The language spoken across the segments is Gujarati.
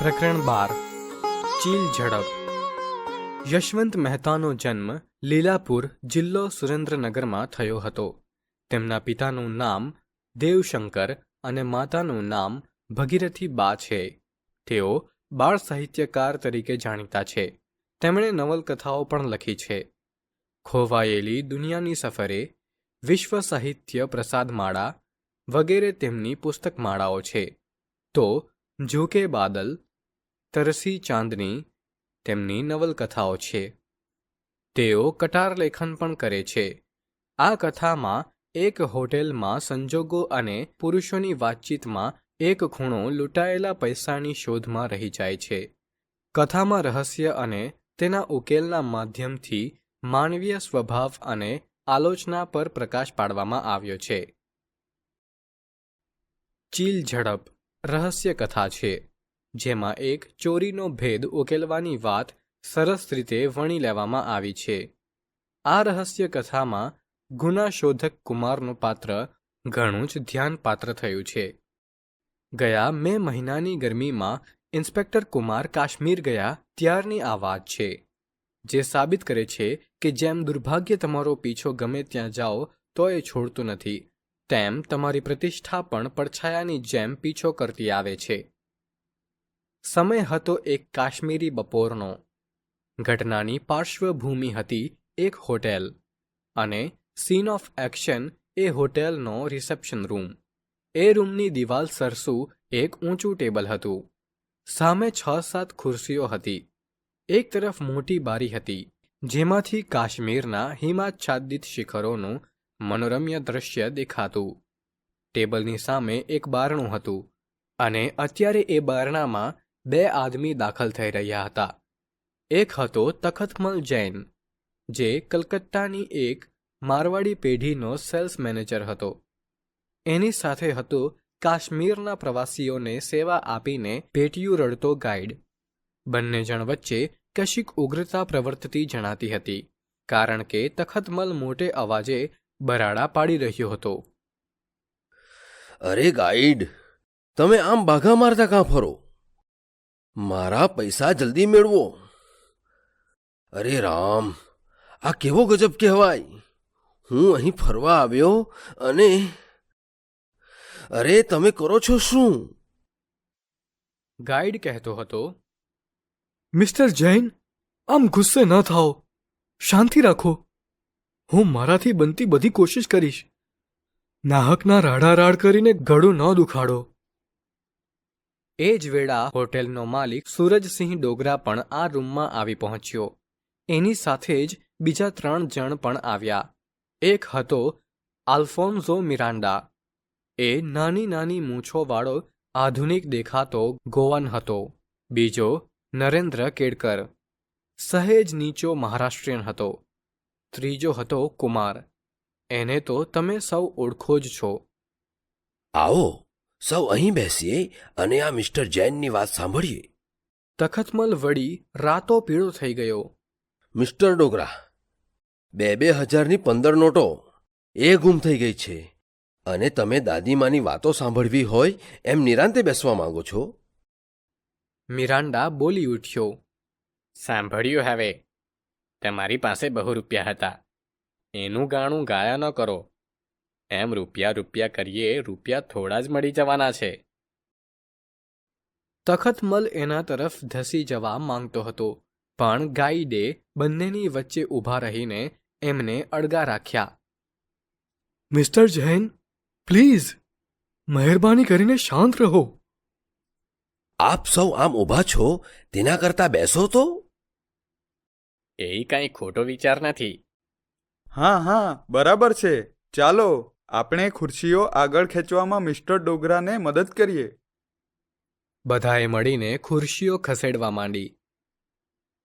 પ્રકરણ બાર. ચીલ ઝડપ. યશવંત મહેતાનો જન્મ લીલાપુર જિલ્લો સુરેન્દ્રનગરમાં થયો હતો. તેમના પિતાનું નામ દેવશંકર અને માતાનું નામ ભગીરથી બા છે. તેઓ બાળ સાહિત્યકાર તરીકે જાણીતા છે. તેમણે નવલકથાઓ પણ લખી છે. ખોવાયેલી દુનિયાની સફરે વિશ્વ સાહિત્ય પ્રસાદમાળા વગેરે તેમની પુસ્તકમાળાઓ છે. તો ઝૂકે બાદલ તરસી ચાંદની તેમની નવલકથાઓ છે. તેઓ કટાર લેખન પણ કરે છે. આ કથામાં એક હોટેલમાં સંજોગો અને પુરુષોની વાતચીતમાં એક ખૂણો લૂંટાયેલા પૈસાની શોધમાં રહી જાય છે. કથામાં રહસ્ય અને તેના ઉકેલના માધ્યમથી માનવીય સ્વભાવ અને આલોચના પર પ્રકાશ પાડવામાં આવ્યો છે. ચીલ ઝડપ રહસ્ય કથા છે, જેમાં એક ચોરીનો ભેદ ઉકેલવાની વાત સરસ રીતે વણી લેવામાં આવી છે. આ રહસ્ય કથામાં ગુનાશોધક કુમારનું પાત્ર ઘણું જ ધ્યાનપાત્ર થયું છે. ગયા મે મહિનાની ગરમીમાં ઇન્સ્પેક્ટર કુમાર કાશ્મીર ગયા ત્યારની આ વાત છે, જે સાબિત કરે છે કે જેમ દુર્ભાગ્ય તમારો પીછો ગમે ત્યાં જાઓ, તો એ છોડતું નથી. તેમ તમારી પ્રતિષ્ઠા પણ પડછાયાની જેમ પીછો કરતી આવે છે. સમય હતો એક કાશ્મીરી બપોરનો. ઘટનાની પાર્શ્વભૂમિ હતી એક હોટેલ અને સીન ઓફ એક્શન એ હોટેલનો રિસેપ્શન રૂમ એ રૂમની દિવાલ સરસું, એક ઊંચું ટેબલ હતું. સામે છ સાત ખુરશીઓ હતી. એક તરફ મોટી બારી હતી, જેમાંથી કાશ્મીરના હિમાચ્છાદિત શિખરોનું મનોરમ્ય દ્રશ્ય દેખાતું. ટેબલની સામે એક બારણું હતું અને અત્યારે એ બારણામાં બે આદમી દાખલ થઈ રહ્યા હતા. એક હતો તખતમલ જૈન, જે કલકત્તાની એક મારવાડી પેઢીનો સેલ્સ મેનેજર હતો. એની સાથે હતો કાશ્મીરના પ્રવાસીઓને સેવા આપીને પેટીયું રડતો ગાઈડ. બંને જણ વચ્ચે કશીક ઉગ્રતા પ્રવર્તતી જણાતી હતી, કારણ કે તખતમલ મોટે અવાજે બરાડા પાડી રહ્યો હતો. અરે ગાઈડ તમે આમ બાઘા મારતા કાં ફરો? મારા પૈસા જલ્દી મેળવો. અરે રામ આ કેવો ગજબ કહેવાય? હું અહીં ફરવા આવ્યો અને અરે તમે કરો છો શું? ગાઈડ કહેતો હતો મિસ્ટર જૈન આમ ગુસ્સે ન થાઓ. શાંતિ રાખો. હું મારાથી બનતી બધી કોશિશ કરીશ. નાહકના રાડા રાડ કરીને ગળું ન દુખાડો. એ જ વેળા હોટેલનો માલિક સૂરજસિંહ ડોગરા પણ આ રૂમમાં આવી પહોંચ્યો. એની સાથે જ બીજા ત્રણ જણ પણ આવ્યા. એક હતો આલ્ફોન્ઝો મિરાન્ડા એ નાની નાની મૂછોવાળો આધુનિક દેખાતો ગોવન હતો. બીજો નરેન્દ્ર કેડકર. સહેજ નીચો મહારાષ્ટ્રીયન હતો. ત્રીજો હતો કુમાર. એને તો તમે સૌ ઓળખો જ છો. આવો સૌ અહીં બેસીએ અને આ મિસ્ટર જૈનની વાત સાંભળીએ. તખતમલ વળી રાતો પીળો થઈ ગયો. મિસ્ટર ડોગરા બે બે હજારની પંદર નોટો એ ગુમ થઈ ગઈ છે. અને તમે દાદીમાની વાતો સાંભળવી હોય એમ નિરાંતે બેસવા માંગો છો? મિરાન્ડા બોલી ઉઠ્યો. સાંભળ્યું હવે. તમારી પાસે બહુ રૂપિયા હતા. એનું ગાણું ગાયા ન કરો. એમ રૂપિયા રૂપિયા કરીએ રૂપિયા થોડા જ મળી જવાના છે. તખતમલ એના તરફ ધસી જવા માંગતો હતો પણ ગાઈડે બંનેની વચ્ચે ઊભા રહીને એમને અડગા રાખ્યા. મિસ્ટર જૈન પ્લીઝ મહેરબાની કરીને શાંત રહો. આપ સૌ આમ ઊભા છો તેના કરતા બેસો તો. એ કાંઈ ખોટો વિચાર નથી. હા હા બરાબર છે. ચાલો આપણે ખુરશીઓ આગળ ખેંચવામાં મિસ્ટર ડોગરાને મદદ કરીએ. બધાએ મળીને ખુરશીઓ ખસેડવા માંડી.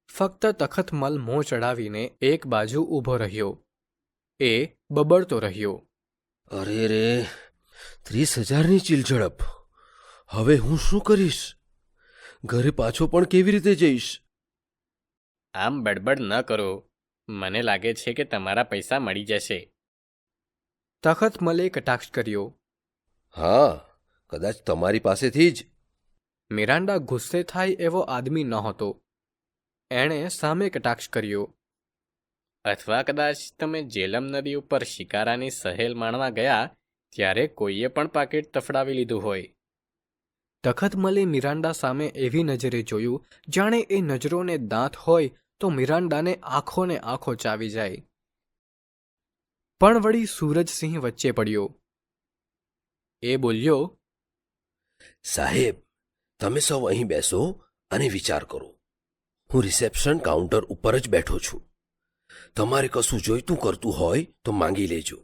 ફક્ત તખતમલ મોં ચડાવીને એક બાજુ ઊભો રહ્યો. એ બબડતો રહ્યો. અરે રે ત્રીસ હજારની ચીલઝડપ. હવે હું શું કરીશ? ઘરે પાછો પણ કેવી રીતે જઈશ? આમ બડબડ ન કરો. મને લાગે છે કે તમારા પૈસા મળી જશે. તખત મલે કટાક્ષ કર્યો. હા કદાચ તમારી પાસેથી જ. મિરાન્ડા ગુસ્સે થાય એવો આદમી નહોતો એણે સામે કટાક્ષ કર્યો. અથવા કદાચ તમે જેલમ નદી ઉપર શિકારાની સહેલ માણવા ગયા ત્યારે કોઈએ પણ પાકીટ તફડાવી લીધું હોય. તખતમલે મિરાન્ડા સામે એવી નજરે જોયું જાણે એ નજરોને દાંત હોય તો મિરાન્ડાને આંખોને આંખો ચાવી જાય. પણ વળી સૂરજસિંહ વચ્ચે પડ્યો. એ બોલ્યો સાહેબ તમે સૌ અહીં બેસો અને વિચાર કરો. હું રિસેપ્શન કાઉન્ટર ઉપર જ બેઠો છું. તમારે કશું જોઈતું કરતું હોય તો માંગી લેજો.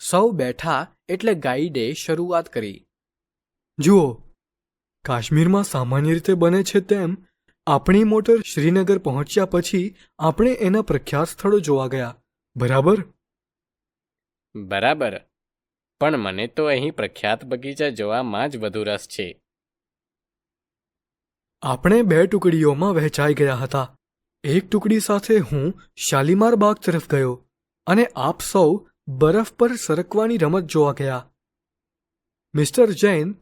સૌ બેઠા એટલે ગાઈડે શરૂઆત કરી. જુઓ કાશ્મીરમાં સામાન્ય રીતે બને છે તેમ આપણી મોટર શ્રીનગર પહોંચ્યા પછી આપણે એના પ્રખ્યાત સ્થળો જોવા ગયા. બરાબર? બરાબર. પણ મને તો અહીં પ્રખ્યાત બગીચા જોવામાં જ વધુ રસ છે. આપણે બે ટુકડીઓમાં વહેંચાઈ ગયા હતા. એક ટુકડી સાથે હું શાલીમાર બાગ તરફ ગયો અને આપ સૌ બરફ પર સરકવાની રમત જોવા ગયા. મિસ્ટર જૈન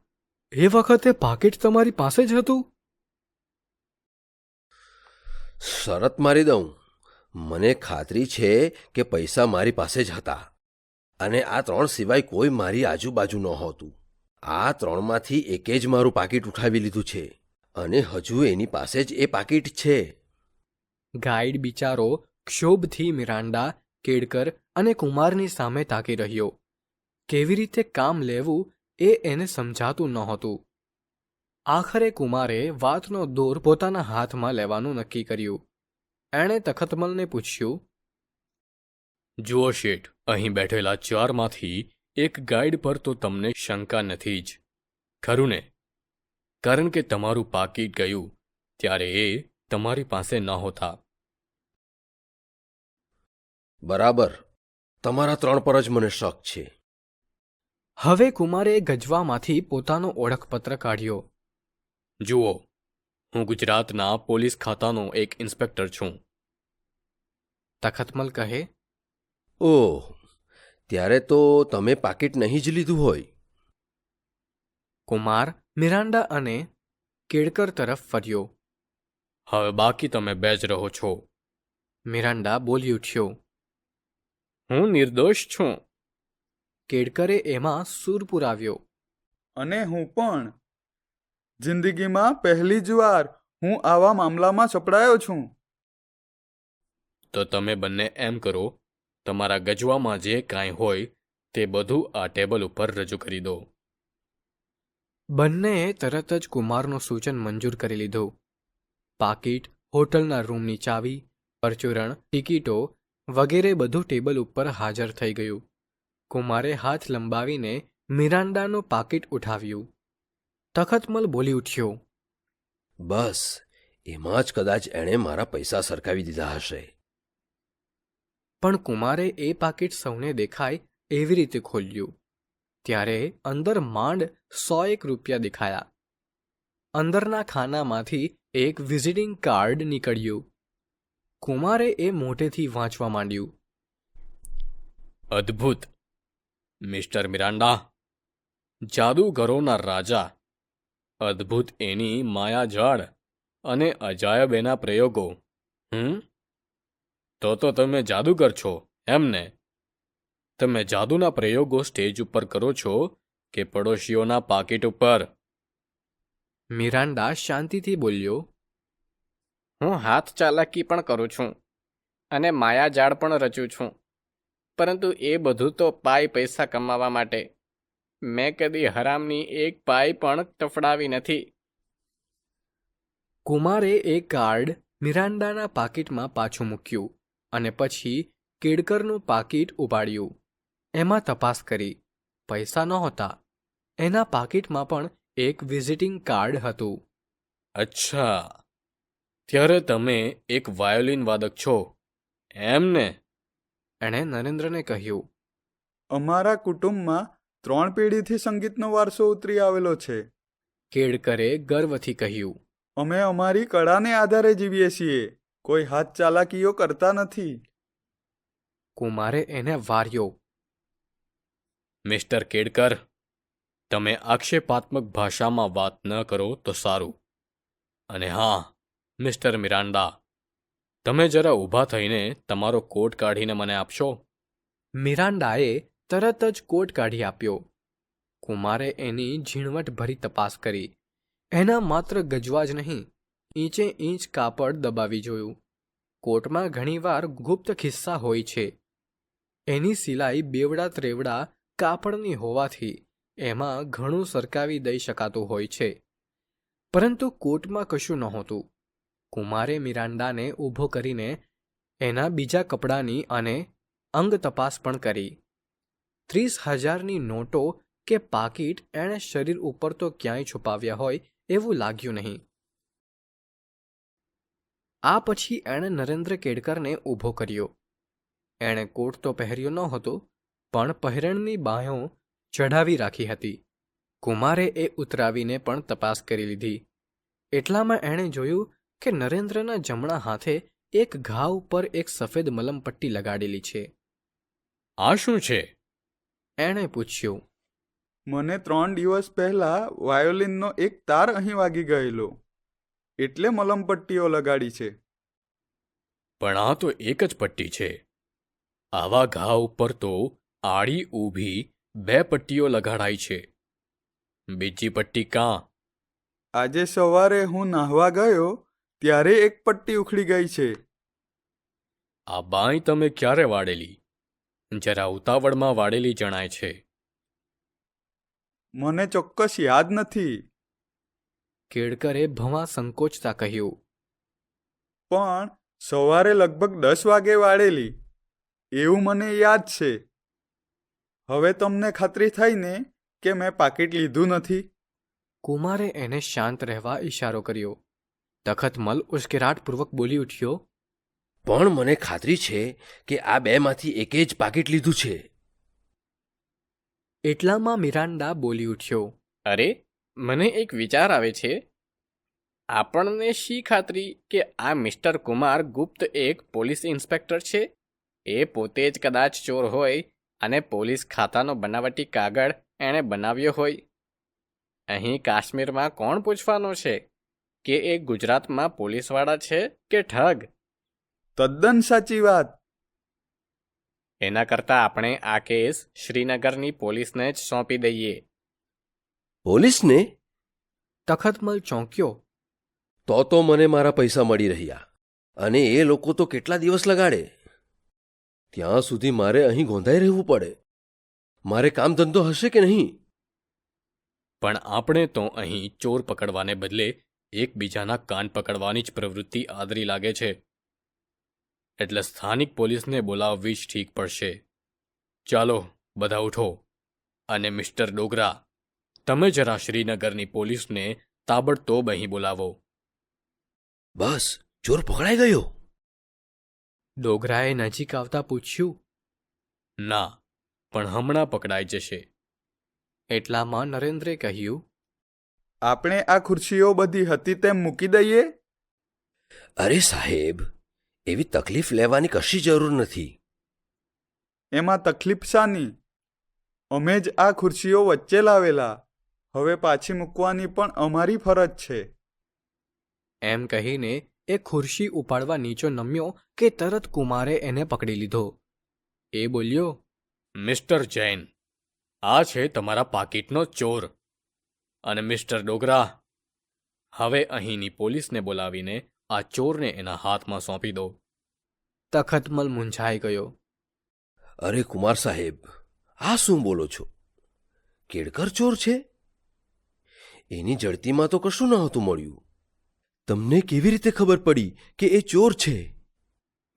એ વખતે પાકીટ તમારી પાસે જ હતું? શરત મારી દઉં. મને ખાતરી છે કે પૈસા મારી પાસે જ હતા. અને આ ત્રણ સિવાય કોઈ મારી આજુબાજુ નહોતું. આ ત્રણમાંથી એકે જ મારું પાકીટ ઉઠાવી લીધું છે. અને હજુ એની પાસે જ એ પાકીટ છે. ગાઈડ બિચારો ક્ષોભથી મિરાન્ડા કેડકર અને કુમારની સામે તાકી રહ્યો. કેવી રીતે કામ લેવું એ એને સમજાતું નહોતું. આખરે કુમારે વાતનો દોર પોતાના હાથમાં લેવાનું નક્કી કર્યું. એણે તખતમલને પૂછ્યું જુઓ શેઠ અહીં બેઠેલા ચારમાંથી એક ગાઈડ પર તો તમને શંકા નથી જ. ખરું ને? કારણ કે તમારું પાકીટ ગયું ત્યારે એ તમારી પાસે નહોતા. બરાબર. તમારા ત્રણ પર જ મને શક છે. હવે કુમારે ગજવામાંથી પોતાનો ઓળખપત્ર કાઢ્યો. જુઓ હું ગુજરાતના પોલીસ ખાતાનો એક ઇન્સ્પેક્ટર છું. તખતમલ કહે ઓહ ત્યારે તો તમે પાકીટ નહીં જ લીધું હોય. કુમાર મિરાન્ડા અને કેડકર તરફ ફર્યો. હવે બાકી તમે બે જ રહો છો. મિરાન્ડા બોલી ઉઠ્યો. હું નિર્દોષ છું. કેડકરે એમાં સૂર પુરાવ્યો. અને હું પણ જિંદગીમાં પહેલી જ વાર હું આવા મામલામાં સપડાયો છું. તો તમે બંને એમ કરો તમારા ગજવામાં જે કાંઈ હોય તે બધું આ ટેબલ ઉપર રજૂ કરી દો. બંનેએ તરત જ કુમારનું સૂચન મંજૂર કરી લીધું. પાકીટ હોટલના રૂમની ચાવી પરચુરણ ટિકિટો વગેરે બધું ટેબલ ઉપર હાજર થઈ ગયું. કુમારે હાથ લંબાવીને મિરાન્ડાનું પાકીટ ઉઠાવ્યું. તખતમલ બોલી ઉઠ્યો. બસ એમાં જ કદાચ એણે મારા પૈસા સરકાવી દીધા હશે. પણ કુમારે એ પાકીટ સૌને દેખાય એવી રીતે ખોલ્યું. ત્યારે અંદર માંડ સો એક રૂપિયા દેખાયા. અંદરના ખાનામાંથી એક વિઝિટિંગ કાર્ડ નીકળ્યું. કુમારે એ મોટેથી વાંચવા માંડ્યું. અદ્ભુત. મિસ્ટર મિરાન્ડા જાદુગરોના રાજા અદ્ભુત એની માયાજાળ અને અજાયબ એના પ્રયોગો. હમ? તો તો તમે જાદુગર છો એમ ને? તમે જાદુના પ્રયોગો સ્ટેજ ઉપર કરો છો કે પડોશીઓના પાકીટ ઉપર? મિરાન્ડા શાંતિથી બોલ્યો હું હાથ ચાલાકી પણ કરું છું અને માયાજાળ પણ રચું છું. પરંતુ એ બધું તો પાય પૈસા કમાવા માટે. મેં કદી હરામની એક પાય પણ તફડાવી નથી. કુમારે એ કાર્ડ મિરાન્ડાના પાકીટમાં પાછું મૂક્યું અને પછી કેડકરનું પાકીટ ઉપાડ્યું. એમાં તપાસ કરી. પૈસા નહોતા. એના પાકીટમાં પણ એક વિઝિટિંગ કાર્ડ હતું. અચ્છા. ત્યારે તમે એક વાયોલિન વાદક છો. એમ ને? એણે નરેન્દ્રને કહ્યું. અમારા કુટુંબમાં ત્રણ પેઢીથી સંગીતનો વારસો ઉતરી આવેલો છે. કેડકરે ગર્વથી કહ્યું અમે અમારી કળાને આધારે જીવીએ છીએ. કોઈ હાથ ચાલાકીઓ કરતા નથી. કુમારે એને વાર્યો મિસ્ટર કેડકર તમે આક્ષેપાત્મક ભાષામાં વાત ન કરો તો સારું. અને હા મિસ્ટર મિરાન્ડા તમે જરા ઊભા થઈને તમારો કોટ કાઢીને મને આપશો? મિરાન્ડાએ તરત જ કોટ કાઢી આપ્યો. કુમારે એની ઝીણવટભરી તપાસ કરી. એના માત્ર ગજવા જ નહીં, ઈંચે ઈંચ કાપડ દબાવી જોયું. કોટમાં ઘણીવાર ગુપ્ત ખિસ્સા હોય છે. એની સિલાઈ બેવડા ત્રેવડા કાપડની હોવાથી એમાં ઘણું સરકાવી દઈ શકાતું હોય છે. પરંતુ કોટમાં કશું નહોતું. કુમારે મિરાન્ડાને ઊભો કરીને એના બીજા કપડાની અને અંગ તપાસ પણ કરી. ત્રીસ હજારની નોટો કે પાકીટ એણે શરીર ઉપર તો ક્યાંય છુપાવ્યા હોય એવું લાગ્યું નહીં. આ પછી એણે નરેન્દ્ર કેડકરને ઊભો કર્યો. એણે કોટ તો પહેર્યો નહોતો, પણ પહેરણની બાંયો ચઢાવી રાખી હતી. કુમારે એ ઉતરાવીને પણ તપાસ કરી લીધી. એટલામાં એણે જોયું કે નરેન્દ્રના જમણા હાથે એક ઘા ઉપર એક સફેદ મલમપટ્ટી લગાડેલી છે. આ શું છે? એણે પૂછ્યું મને ત્રણ દિવસ પહેલા વાયોલિનનો એક તાર અહીં વાગી ગયેલો. એટલે મલમપટ્ટીઓ લગાડી છે. પણ આ તો એક જ પટ્ટી છે. આવા ઘા ઉપર તો આડી ઊભી બે પટ્ટીઓ લગાડાઈ છે. બીજી પટ્ટી કાં? આજે સવારે હું નાહવા ગયો ત્યારે એક પટ્ટી ઉખડી ગઈ છે. આ બાંય તમે ક્યારે વાળેલી? જરા ઉતાવળમાં વાળેલી જણાય છે. મને ચોક્કસ યાદ નથી. કેળકરે ભવા સંકોચતા કહ્યું. પણ સવારે લગભગ દસ વાગે વાળેલી. એવું મને યાદ છે. હવે તમને ખાતરી થઈ ને કે મેં પાકીટ લીધું નથી. કુમારે એને શાંત રહેવા ઈશારો કર્યો. તખતમલ ઉશ્કેરાટપૂર્વક બોલી ઉઠ્યો. પણ મને ખાતરી છે કે આ બેમાંથી એકે જ પાકીટ લીધું છે. એટલામાં મિરાન્ડા બોલી ઉઠ્યો. અરે મને એક વિચાર આવે છે. આપણને શી ખાતરી કે આ મિસ્ટર કુમાર ગુપ્ત એક પોલીસ ઇન્સ્પેક્ટર છે? એ પોતે જ કદાચ ચોર હોય અને પોલીસ ખાતાનો બનાવટી કાગળ એણે બનાવ્યો હોય. અહીં કાશ્મીરમાં કોણ પૂછવાનો છે? કે એ ગુજરાતમાં પોલીસવાળા છે કે ઠગ? તદ્દન સાચી વાત. એના કરતાં આપણે આ કેસ શ્રીનગરની પોલીસને જ સોંપી દઈએ. પોલીસને? તખતમલ ચોંક્યો. તો તો મને મારા પૈસા મળી રહ્યા. અને એ લોકો તો કેટલા દિવસ લગાડે? ત્યાં સુધી મારે અહીં ગોંધાઈ રહેવું પડે. મારે કામ ધંધો હશે કે નહીં? પણ આપણે તો અહીં ચોર પકડવાને બદલે એકબીજાના કાન પકડવાની જ પ્રવૃત્તિ આદરી લાગે છે. એટલે સ્થાનિક પોલીસને બોલાવવી જ ઠીક પડશે. ચાલો બધા ઉઠો. અને મિસ્ટર ડોગરા તમે જરા શ્રીનગરની પોલીસને તાબડતોબ અહીં બોલાવો. બસ ચોર પકડાઈ ગયો. ડોગરાએ નજીક આવતા પૂછ્યું. ના પણ હમણાં પકડાઈ જશે. એટલામાં નરેન્દ્રે કહ્યું. આપણે આ ખુરશીઓ બધી હતી તેમ મૂકી દઈએ? અરે સાહેબ એવી તકલીફ લેવાની કશી જરૂર નથી. એમાં તકલીફ શાની? અમે જ આ ખુરશીઓ વચ્ચે લાવેલા. હવે પાછી મૂકવાની પણ અમારી ફરજ છે. એમ કહીને એ ખુરશી ઉપાડવા નીચો નમ્યો કે તરત કુમારે એને પકડી લીધો. એ બોલ્યો મિસ્ટર જૈન આ છે તમારા પાકીટનો ચોર. અને મિસ્ટર ડોગરા હવે અહીંની પોલીસને બોલાવીને આ ચોરને એના હાથમાં સોંપી દો. તખતમલ મૂંઝાઈ ગયો. અરે કુમાર સાહેબ આ શું બોલો છો? કેડકર ચોર છે? એની જડતીમાં તો કશું નહોતું મળ્યું. તમને કેવી રીતે ખબર પડી કે એ ચોર છે?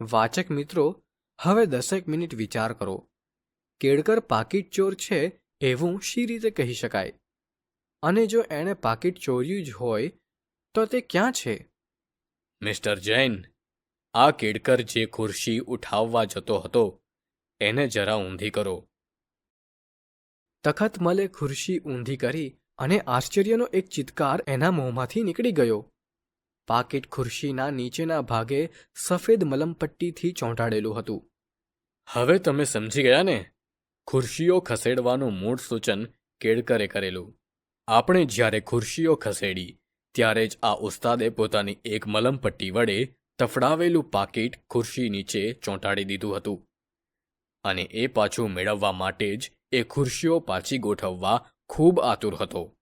વાચક મિત્રો હવે દસેક મિનિટ વિચાર કરો. કેડકર પાકીટ ચોર છે એવું શી રીતે કહી શકાય? અને જો એણે પાકીટ ચોર્યું જ હોય તો તે ક્યાં છે? મિસ્ટર જૈન આ કેડકર જે ખુરશી ઉઠાવવા જતો હતો એને જરા ઊંધી કરો. તખતમલે ખુરશી ઊંધી કરી અને આશ્ચર્યનો એક ચિત્કાર એના મોંમાંથી નીકળી ગયો. પાકીટ ખુરશીના નીચેના ભાગે સફેદ મલમપટ્ટીથી ચોંટાડેલું હતું. હવે તમે સમજી ગયા ને? ખુરશીઓ ખસેડવાનું મૂળ સૂચન કેળકરે કરેલું. આપણે જ્યારે ખુરશીઓ ખસેડી ત્યારે જ આ ઉસ્તાદે પોતાની એક મલમપટ્ટી વડે તફડાવેલું પાકીટ ખુરશી નીચે ચોંટાડી દીધું હતું અને એ પાછું મેળવવા માટે જ એ ખુરશીઓ પાછી ગોઠવવા ખૂબ આતુર હતો.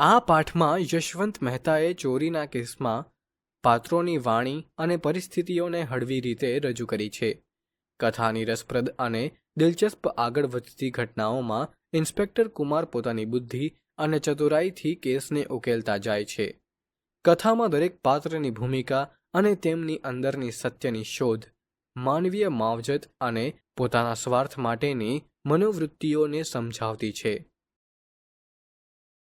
આ પાઠમાં યશવંત મહેતાએ ચોરીના કેસમાં પાત્રોની વાણી અને પરિસ્થિતિઓને હળવી રીતે રજૂ કરી છે. કથાની રસપ્રદ અને દિલચસ્પ આગળ વધતી ઘટનાઓમાં ઇન્સ્પેક્ટર કુમાર પોતાની બુદ્ધિ અને ચતુરાઈથી કેસને ઉકેલતા જાય છે. કથામાં દરેક પાત્રની ભૂમિકા અને તેમની અંદરની સત્યની શોધ, માનવીય માવજત અને પોતાના સ્વાર્થ માટેની મનોવૃત્તિઓને સમજાવતી છે.